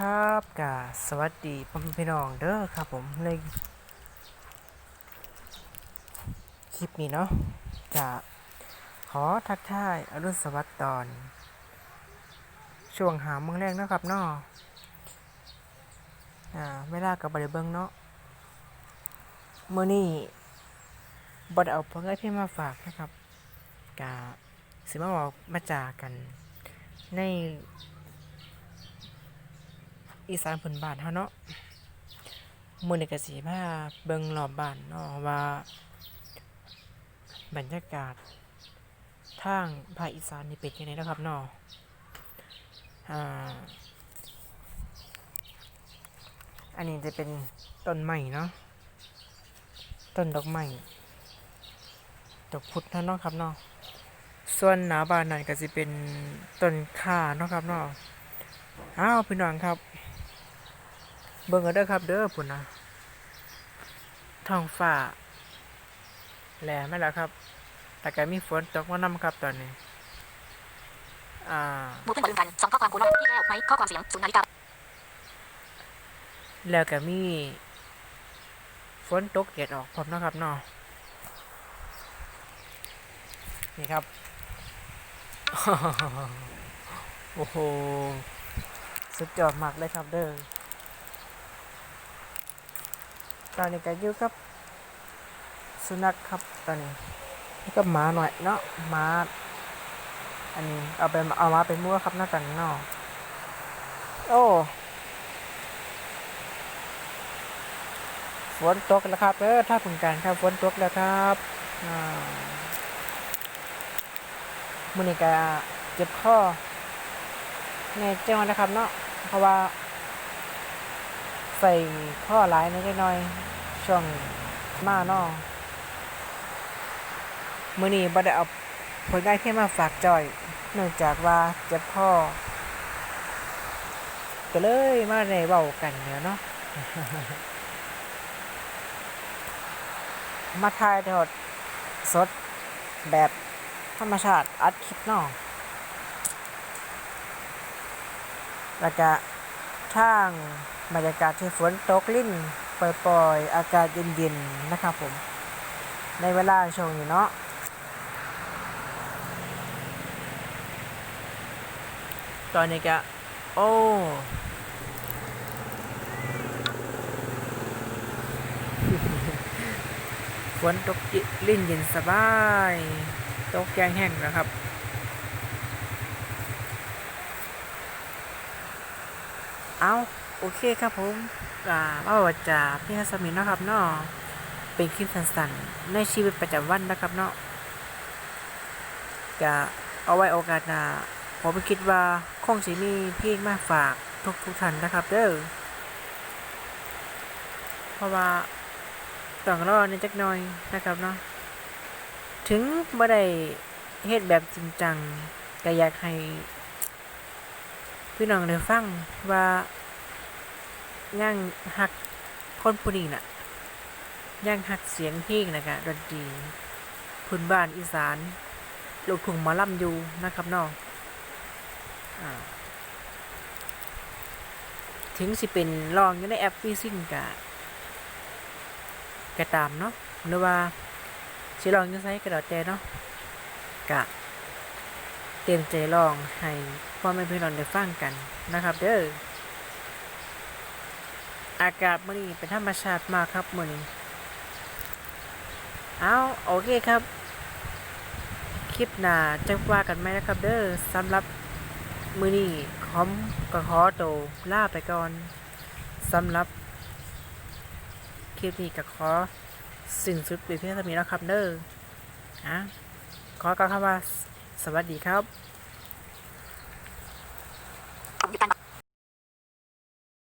ครับกาสวัสดีพ่อแม่พี่น้องเด้อครับผมในคลิปนี้เนาะจะขอทักทายอรุณสวัสดิ์ตอน ช่วงหาโมงแรกนะครับเนาะอ่าเวลากับบริเบิงเนาะเมื้อนี้บ่ได้เอาผลงานเพลงมาฝากนะครับกาสิมาบอกมาจากันใน อีสานพื้นบ้านเฮาเนาะมื้อนี้ก็สิพาเบิ่งรอบบ้านเนาะว่า บรรยากาศทางภาคอีสานนี่เป็นจังไดเนะครับเนาะอ่าอันนี้จะเป็นต้นไม้เนาะต้นดอกไม้ดอกพุธเนาะครับเนาะส่วนหน้าบานนั่นก็สิเป็นต้นข่าเนาะครับเนาะอ้าวพี่น้องครับ เบิ่งกันเด้อครับ เด้อพุ่นนะท้องฟ้าแหลมไม่แล้วครับ แต่ก็มีฝนตกมานำครับตอนนี้อ่าหมู่เพื่อนมาลืมกันส่งข้อความคูณว่าพี่แก้วไหมข้อความเสียงศูนย์นาฬิกาแล้วก็มีฝนตกแดดออกพร้อมเนาะครับเนาะนี่ครับ โอ้โห สุดยอดมากเลยครับเด้อ ตอนนี้ก็อยู่กับสุนัขครับตอนนี้นี่ก็หมาหน่อยเนาะหมาอันนี้เอาไปเอามาเป็นมั่วครับหน้ากันเนาะโอ้ฝนตกแล้วครับเออถ้าผึ่งการครับฝนตกแล้วครับมือนี้ก็เจ็บข้อแน่เจ้านะครับเนาะเพราะว่า ใส่ข้อหลายนิดหน่อย ช่วงมาเนาะมือนี้บ่ได้เอาผลงานเพลงมาฝากจอยเนื่องจากว่าเจ็บข้อก็เลยมาในเว้ากันเนี่ยเนาะมาถ่ายทอดสดแบบธรรมชาติอัดคลิปเนาะแล้วก็ ทางบรรยากาศที่ฝนตกลิ่นปล่อยๆ อากาศเย็นๆ นะครับผม ในเวลาช่วงนี้เนาะตอนนี้ก็โอ้ฝนตกจิลิ่นเย็นสบาย ตกแกงแห้งนะครับ เอาโอเคครับผมอ่าว่าว่าจะพี่ฮัสมินนะครับเนาะเป็นคลิปสั้นๆในชีวิตประจำวันนะครับเนาะจะเอาไว้โอกาสหน้าผมคิดว่าคงสิมีพลงมาฝากทุกทุกท่านนะครับ เด้อเพราะว่าต้องรอในจักหน่อยนะครับเนาะถึงบ่ได้เฮ็ดแบบจริงจังก็อยากให้ พี่น้องได้ฟังว่าย่างหักคนผู้นี้น่ะย่างหักเสียงเพลงนะคะดนตรีพื้นบ้านอีสานลูกทุ่งหมอลำอยู่นะครับนาะอ่าถึงสิเป็นลองอยู่ในแอปฟีซิ่งกะก็ตามเนาะหรือว่าสิลองจะใช้กระดาษแจเนาะกะ เตรียมใจลองให้พ่อแม่พี่น้องได้ฟังกันนะครับ เด้ออากาศมื้อนี้เป็นธรรมชาติมากครับมื้อนี้เอาโอเคครับ คลิปหน้าจะว่ากันไหมนะครับ เด้อสำหรับมื้อนี้คอมก็ขอโตวลาไปก่อนสำหรับคลิปนี้ก็ขอสิ่งสุดเป็นเพียงเท่านี้แล้วครับ เด้ออะขอกล่าวคำว่า สวัสดีครับ